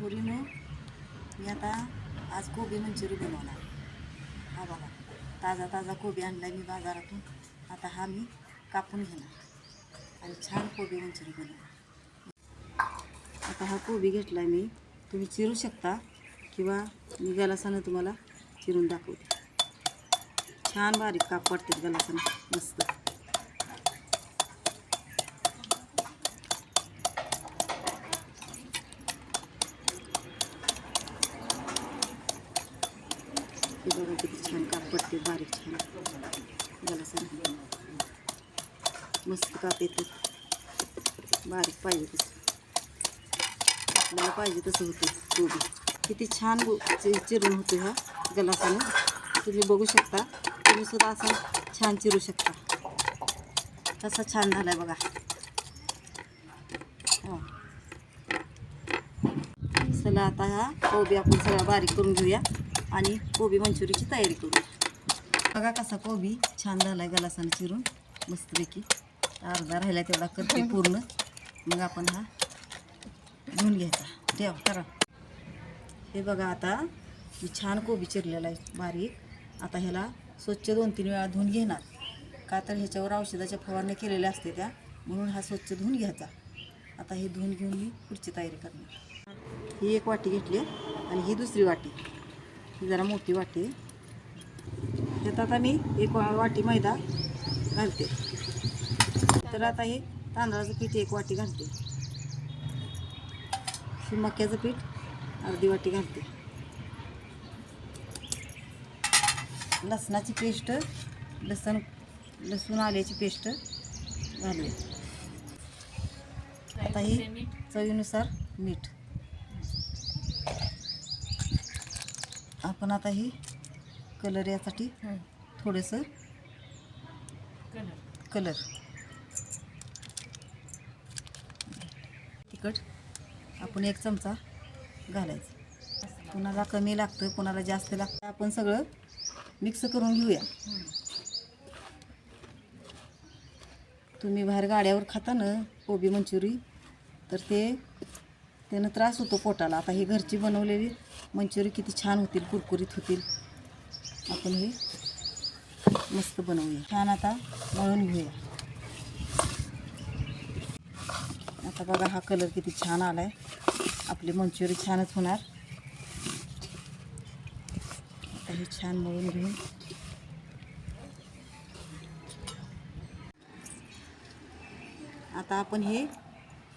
पुरीनं मी आता आज कोबी मंचुरी बनवणार हा बघा ताजा ताजा कोबी आणला मी बाजारातून. आता हा मी कापून घेणार आणि छान कोबी मंचुरी बनवणार. आता हा कोबी घेतला मी. तुम्ही चिरू शकता किंवा मी गलासानं तुम्हाला चिरून दाखवते. छान बारीक काप पडतात गलासानं मस्त. किती छान काप पडते बारीक छान. गलासानं मस्त काप बारीक पाहिजे तसं. आपल्याला पाहिजे तसं होतं कोबी किती छान गो चिरून होतो ह्या गलासानं तुम्ही बघू शकता. तुम्ही सुद्धा असा छान चिरू शकता. कसा छान झालाय बघा. हो. चला आता हा कोबी आपण सगळा बारीक करून घेऊया. आणि कोबी मंचुरीची तयारी करू. बघा कसा कोबी छान झालाय गलासानं चिरून मस्तपैकी. अर्धा राहिला तेवढा करते पूर्ण. मग आपण हा धुवून घ्यायचा. ठेव करा. हे बघा आता मी छान कोबी चिरलेला आहे बारीक. आता ह्याला स्वच्छ दोन तीन वेळा धुवून घेणार. का तर ह्याच्यावर औषधाच्या फवारण्या केलेल्या असते त्या म्हणून हा स्वच्छ धुवून घ्यायचा. आता हे धुवून घेऊन मी पुढची तयारी करणार. ही एक वाटी घेतली आणि ही दुसरी वाटी. ही जरा मोठी वाटी. आहे. त्यात आता मी एक वा- वाटी मैदा घालते. तर आता हे तांदळाचं पीठ एक वाटी घालते. ही मक्याचं पीठ अर्धी वाटी घालते. लसणाची पेस्ट लसण लसूण आल्याची पेस्ट घालते आता ही चवीनुसार मीठ. आपण आता ही कलर यासाठी थोडंसं कलर. तिखट आपण एक चमचा घालायचं. कुणाला कमी लागतं कुणाला जास्त लागतं आपण सगळं मिक्स करून घेऊया. तुम्ही बाहेर गाड्यावर खाता ना कोबी मंचुरी तर ते त्यानं त्रास होतो पोटाला. आता ही घरची बनवलेली मंचुरी किती छान होतील कुरकुरीत होतील. आपण हे मस्त बनवूया. छान आता मळून घेऊया. आता बघा हा कलर किती छान आला आहे आपली मंचुरी छानच होणार. आता हे छान मळून घेऊन. आता आपण हे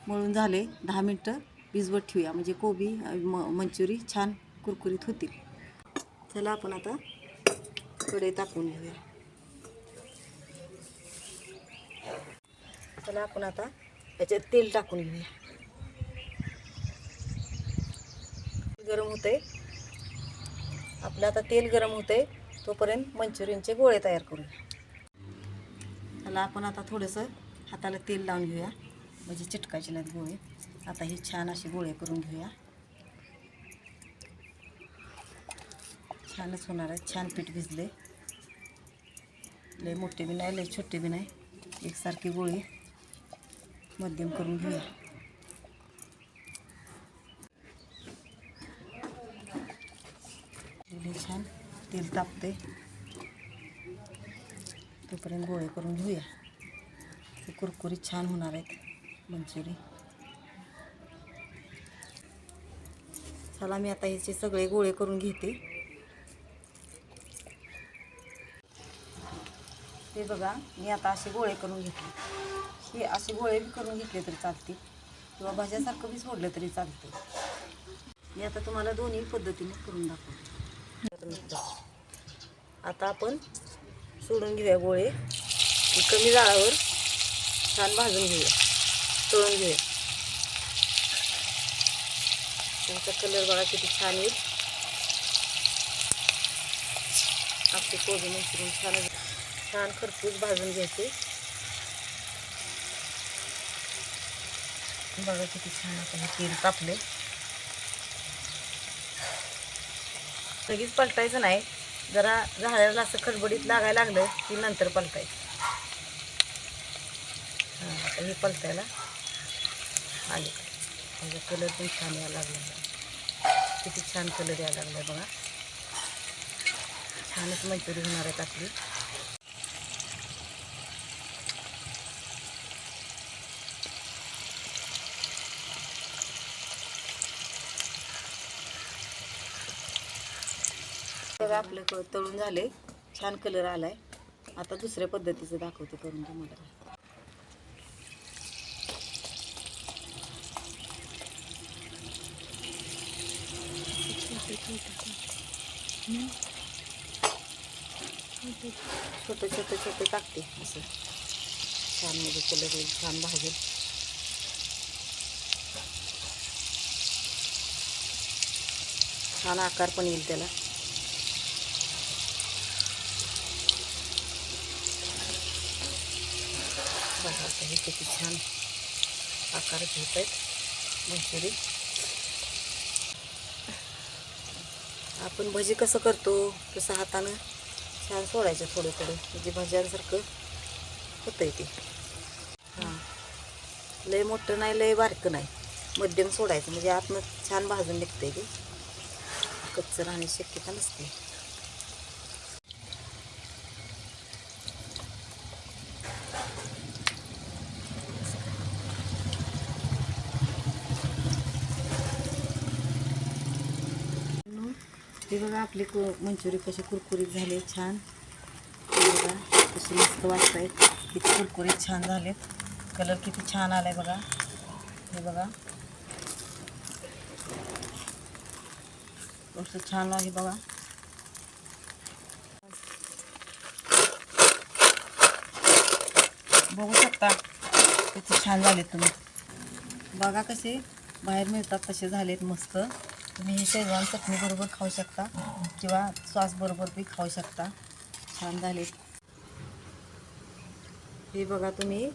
मळून झाले दहा मिनटं. भिजवत ठेवूया. म्हणजे कोबी म मंचुरी छान कुरकुरीत होतील. चला आपण आता कढई टाकून घेऊया. चला आपण आता याच्यात तेल टाकून घेऊया. गरम होते आपलं आता तेल गरम होते तोपर्यंत मंचुरियनचे गोळे तयार करूया. चला आपण आता थोडंसं हाताला तेल लावून घेऊया. म्हणजे चिटकायचे नाहीत गोळे. आता हे छान असे गोळे करून घेऊया छानच होणार छान पीठ भिजले लय मोठे बी नाही लय छोटे नाही एकसारखी गोळी मध्यम करून घेऊया छान तेल तापते तोपर्यंत गोळे करून घेऊया ते कुरकुरीत छान होणार आहेत मंचुरी चला मी आता ह्याचे सगळे गोळे करून घेते. हे बघा मी आता असे गोळे करून घेतले हे असे गोळे बी करून घेतले तरी चालतील. किंवा भाज्यासारखं बी सोडलं तरी चालते. मी आता तुम्हाला दोन्ही पद्धतीने करून दाखवते. आता आपण सोडून घेऊया गोळे. कमी जाळावर छान भाजून घेऊया. तळून घेऊया. त्यांचा कलर बघा किती छान येईल. आपले कोबी मंचुरियन छान छान खरपूस भाजून घ्यायचे. बघा किती छान आपण तेल तापले लगेच पलटायचं नाही. जरा झाडाला असं खडबडीत लागायला लागलं की नंतर पलटायचं. हां हे पलटायला आले. त्याचा कलर पण छान यायला लागला किती छान कलर यायला लागलाय बघा. छानच मंचुरी होणार आहेत आपली. बघा आपलं तळून झाले छान कलर आलाय. आता दुसऱ्या पद्धतीचं दाखवते करून तुम्हाला. छोटे छोटे छोटे टाकते असं. छान म्हणजे कलर येईल छान भाजेल. छान आकार पण येईल त्याला. बघा हे किती छान आकार घेत आहेत. मंचुरी आपण भजी कसं करतो? तसं हातानं छान सोडायचं थोडं थोडं म्हणजे भज्यांसारखं होतं ते. हां. लय मोठं नाही लय बारकं नाही. मध्यम सोडायचं. म्हणजे आतनं छान भाजून निघतंय ते. कच्चं राहण्याची शक्यता नसते हे बघा आपले कु मंचुरी कसे कुरकुरीत झाले छान. हे बघा कसे मस्त वाटत आहेत किती कुरकुरीत छान झालेत. कलर किती छान आलाय बघा. हे बघा. मस्त छान आहे बघा. बघू शकता किती छान झाले तुम्ही. बघा कसे बाहेर मिळतात तसे झालेत मस्त. तुम्ही हे शेजवान चटणीबरोबर खाऊ शकता किंवा सॉसबरोबर बी खाऊ शकता. छान झाले. हे बघा तुम्ही.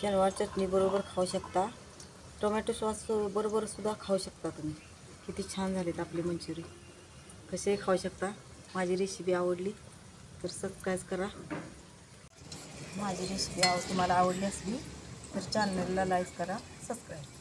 शेजवान चटणीबरोबर खाऊ शकता. टोमॅटो सॉस बरोबर सुद्धा खाऊ शकता तुम्ही. किती छान झालेत आपले मंचुरी. कसेही खाऊ शकता? माझी रेसिपी आवडली तर सबस्क्राईब करा. माझी रेसिपी आव तुम्हाला आवडली असली तर चॅनलला लाईक करा सबस्क्राईब